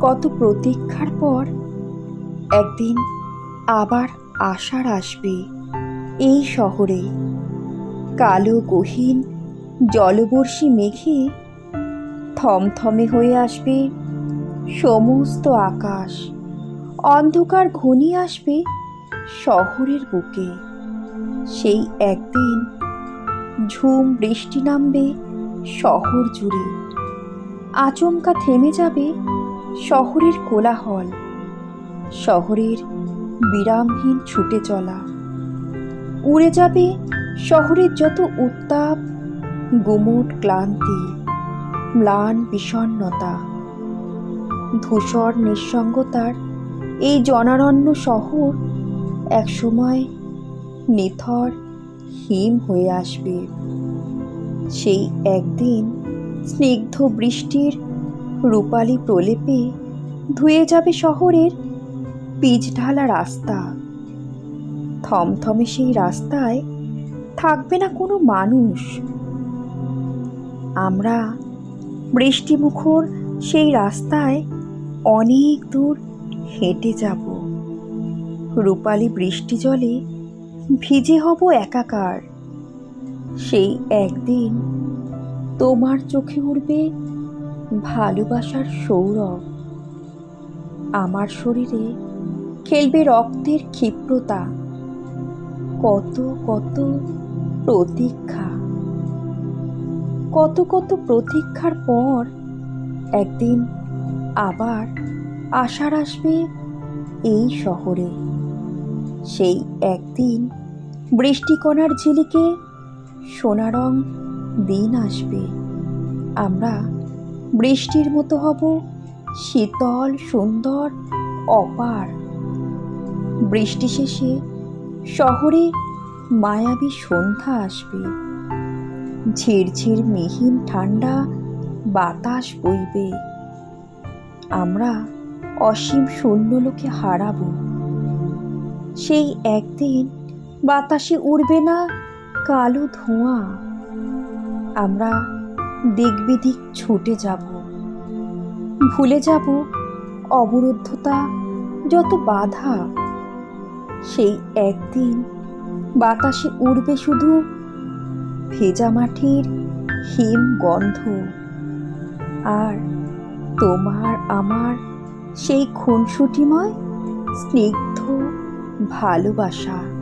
কত প্রতীক্ষার পর একদিন আবার আশার আসবে এই শহরে। কালো গহীন জলবর্ষী মেঘে থমথমে হয়ে আসবে সমস্ত আকাশ। অন্ধকার ঘনিয়ে আসবে শহরের বুকে। সেই একদিন ঝুম বৃষ্টি নামবে শহর জুড়ে। আচমকা থেমে যাবে শহরের কোলাহল, শহরের বিরামহীন ছুটে চলা। উড়ে যাবে শহরের যত উত্তাপ, গুমুট ক্লান্তি, ম্লান বিষণ্ণতা। ধূসর নিঃসঙ্গতার এই জনারণ্য শহর একসময় নিথর, হিম হয়ে আসবে। সেই একদিন স্নিগ্ধ বৃষ্টির রূপালী প্রলেপে ধুয়ে যাবে শহরের পিচ ঢালা রাস্তা। থমথমে সেই রাস্তায় থাকবে না কোনো মানুষ। আমরা বৃষ্টিমুখর সেই রাস্তায় অনেক দূর হেঁটে যাব। রূপালী বৃষ্টি জলে ভিজে হব একাকার। সেই একদিন তোমার চোখে উঠবে ভালোবাসার সৌরভ। আমার শরীরে খেলবে রক্তের ক্ষিপ্রতা। কত কত প্রতীক্ষা। কত কত প্রতীক্ষার পর একদিন আবার আশার আসবে এই শহরে। সেই একদিন বৃষ্টিকণার ঝিলিকে সোনারং দিন আসবে। আমরা বৃষ্টির মতো হব, শীতল, সুন্দর, অপার। বৃষ্টি শেষে শহরে মায়াবী সন্ধ্যা আসবে। ঝিরঝির মিহিন ঠান্ডা বাতাস বইবে। আমরা অসীম শূন্যলোকে হারাবো। সেই একদিন বাতাসে উড়বে না কালো ধোঁয়া। আমরা দিক ছুটে যাব। ভুলে যাব অবরুদ্ধতা, যত বাধা। সেই একদিন বাতাসে উড়বে শুধু ভেজা মাটির হিম গন্ধ। আর তোমার আমার সেই খুনসুটিময়, স্নিগ্ধ ভালোবাসা।